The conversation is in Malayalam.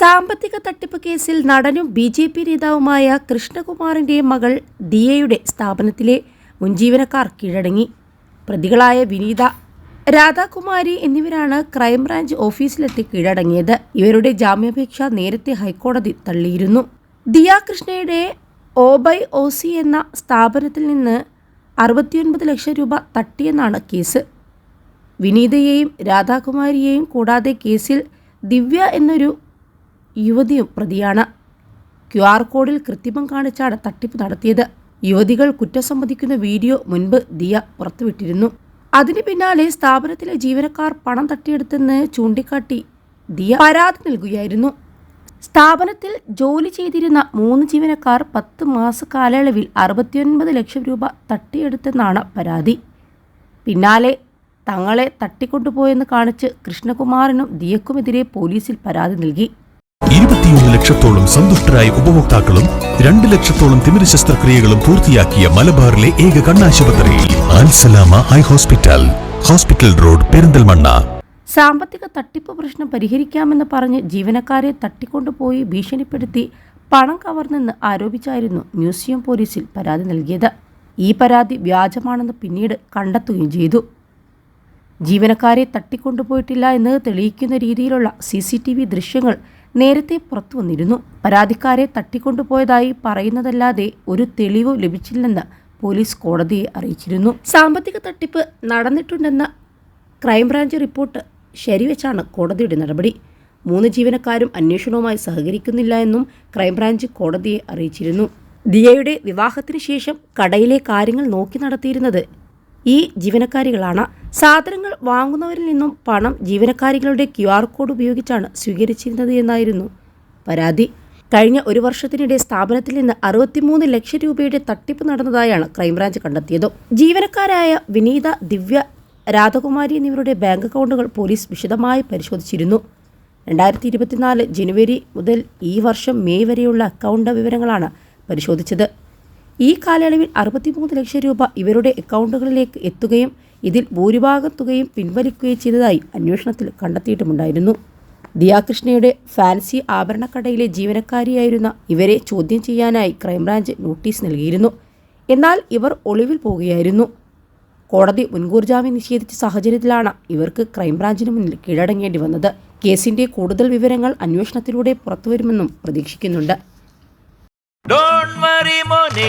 സാമ്പത്തിക തട്ടിപ്പ് കേസിൽ നടനും ബി ജെ പി നേതാവുമായ കൃഷ്ണകുമാറിന്റെ മകൾ ദിയയുടെ സ്ഥാപനത്തിലെ മുൻ ജീവനക്കാർ കീഴടങ്ങി. പ്രതികളായ വിനീത രാധാകുമാരി എന്നിവരാണ് ക്രൈംബ്രാഞ്ച് ഓഫീസിലെത്തി കീഴടങ്ങിയത്. ഇവരുടെ ജാമ്യാപേക്ഷ നേരത്തെ ഹൈക്കോടതി തള്ളിയിരുന്നു. ദിയ കൃഷ്ണയുടെ ഓബൈ സി എന്ന സ്ഥാപനത്തിൽ നിന്ന് അറുപത്തിയൊൻപത് ലക്ഷം രൂപ തട്ടിയെന്നാണ് കേസ്. വിനീതയെയും രാധാകുമാരിയെയും കൂടാതെ കേസിൽ ദിവ്യ എന്നൊരു യുവതിയും പ്രതിയാണ്. ക്യു ആർ കോഡിൽ കൃത്രിമം കാണിച്ചാണ് തട്ടിപ്പ് നടത്തിയത്. യുവതികൾ കുറ്റം സമ്മതിക്കുന്ന വീഡിയോ മുൻപ് ദിയ പുറത്തുവിട്ടിരുന്നു. അതിന് പിന്നാലെ സ്ഥാപനത്തിലെ ജീവനക്കാർ പണം തട്ടിയെടുത്തെന്ന് ചൂണ്ടിക്കാട്ടി ദിയ പരാതി നൽകുകയായിരുന്നു. സ്ഥാപനത്തിൽ ജോലി ചെയ്തിരുന്ന മൂന്ന് ജീവനക്കാർ പത്ത് മാസ കാലയളവിൽ അറുപത്തിയൊൻപത് ലക്ഷം രൂപ തട്ടിയെടുത്തെന്നാണ് പരാതി. പിന്നാലെ തങ്ങളെ തട്ടിക്കൊണ്ടുപോയെന്ന് കാണിച്ച് കൃഷ്ണകുമാറിനും ദിയക്കുമെതിരെ പോലീസിൽ പരാതി നൽകി. ഇരുപത്തിയൊന്ന് ലക്ഷത്തോളം സന്തുഷ്ടരായ ഉപഭോക്താക്കളും രണ്ട് ലക്ഷത്തോളം തിമിര ശസ്ത്രക്രിയകളും പൂർത്തിയാക്കിയ മലബാറിലെ ഏക കണ്ണാശുപത്രി ആൻസലാമ eye hospital hospital road Perinthalmanna. സാമ്പത്തിക തട്ടിപ്പ് പ്രശ്നം പരിഹരിക്കാമെന്ന് പറഞ്ഞ് ജീവനക്കാരെ തട്ടിക്കൊണ്ടുപോയി ഭീഷണിപ്പെടുത്തി പണം കവർന്നെന്ന് ആരോപിച്ചായിരുന്നു മ്യൂസിയം പോലീസിൽ പരാതി നൽകിയത്. ഈ പരാതി വ്യാജമാണെന്ന് പിന്നീട് കണ്ടെത്തുകയും ചെയ്തു. ജീവനക്കാരെ തട്ടിക്കൊണ്ടുപോയിട്ടില്ല എന്ന് തെളിയിക്കുന്ന രീതിയിലുള്ള സി സി ടി വി ദൃശ്യങ്ങൾ നേരത്തെ പുറത്തു വന്നിരുന്നു. പരാതിക്കാരെ തട്ടിക്കൊണ്ടുപോയതായി പറയുന്നതല്ലാതെ ഒരു തെളിവ് ലഭിച്ചില്ലെന്ന് പോലീസ് കോടതിയെ അറിയിച്ചിരുന്നു. സാമ്പത്തിക തട്ടിപ്പ് നടന്നിട്ടുണ്ടെന്ന ക്രൈംബ്രാഞ്ച് റിപ്പോർട്ട് ശരിവെച്ചാണ് കോടതിയുടെ നടപടി. മൂന്ന് ജീവനക്കാരും അന്വേഷണവുമായി സഹകരിക്കുന്നില്ല എന്നും ക്രൈംബ്രാഞ്ച് കോടതിയെ അറിയിച്ചിരുന്നു. ദിയയുടെ വിവാഹത്തിന് ശേഷം കടയിലെ കാര്യങ്ങൾ നോക്കി നടത്തിയിരുന്നത് ഈ ജീവനക്കാരികളാണ്. സാധനങ്ങൾ വാങ്ങുന്നവരിൽ നിന്നും പണം ജീവനക്കാരികളുടെ ക്യു ആർ കോഡ് ഉപയോഗിച്ചാണ് സ്വീകരിച്ചിരുന്നത് എന്നായിരുന്നു പരാതി. കഴിഞ്ഞ ഒരു വർഷത്തിനിടെ സ്ഥാപനത്തിൽ നിന്ന് അറുപത്തിമൂന്ന് ലക്ഷം രൂപയുടെ തട്ടിപ്പ് നടന്നതായാണ് ക്രൈംബ്രാഞ്ച് കണ്ടെത്തിയത്. ജീവനക്കാരായ വിനീത ദിവ്യ രാധകുമാരി എന്നിവരുടെ ബാങ്ക് അക്കൗണ്ടുകൾ പോലീസ് വിശദമായി പരിശോധിച്ചിരുന്നു. രണ്ടായിരത്തി ഇരുപത്തിനാല് ജനുവരി മുതൽ ഈ വർഷം മെയ് വരെയുള്ള അക്കൗണ്ട് വിവരങ്ങളാണ് പരിശോധിച്ചത്. ഈ കാലയളവിൽ അറുപത്തിമൂന്ന് ലക്ഷം രൂപ ഇവരുടെ അക്കൗണ്ടുകളിലേക്ക് എത്തുകയും ഇതിൽ ഭൂരിഭാഗം തുകയും പിൻവലിക്കുകയും ചെയ്തതായി അന്വേഷണത്തിൽ കണ്ടെത്തിയിട്ടുമുണ്ടായിരുന്നു. ദിയാകൃഷ്ണയുടെ ഫാൻസി ആഭരണക്കടയിലെ ജീവനക്കാരിയായിരുന്ന ഇവരെ ചോദ്യം ചെയ്യാനായി ക്രൈംബ്രാഞ്ച് നോട്ടീസ് നൽകിയിരുന്നു. എന്നാൽ ഇവർ ഒളിവിൽ പോവുകയായിരുന്നു. കോടതി മുൻകൂർ ജാമ്യം നിഷേധിച്ച സാഹചര്യത്തിലാണ് ഇവർക്ക് ക്രൈംബ്രാഞ്ചിന് മുന്നിൽ കീഴടങ്ങേണ്ടി വന്നത്. കേസിന്റെ കൂടുതൽ വിവരങ്ങൾ അന്വേഷണത്തിലൂടെ പുറത്തുവരുമെന്നും പ്രതീക്ഷിക്കുന്നുണ്ട്. Don't ഉണ്ടെന്നീ മണി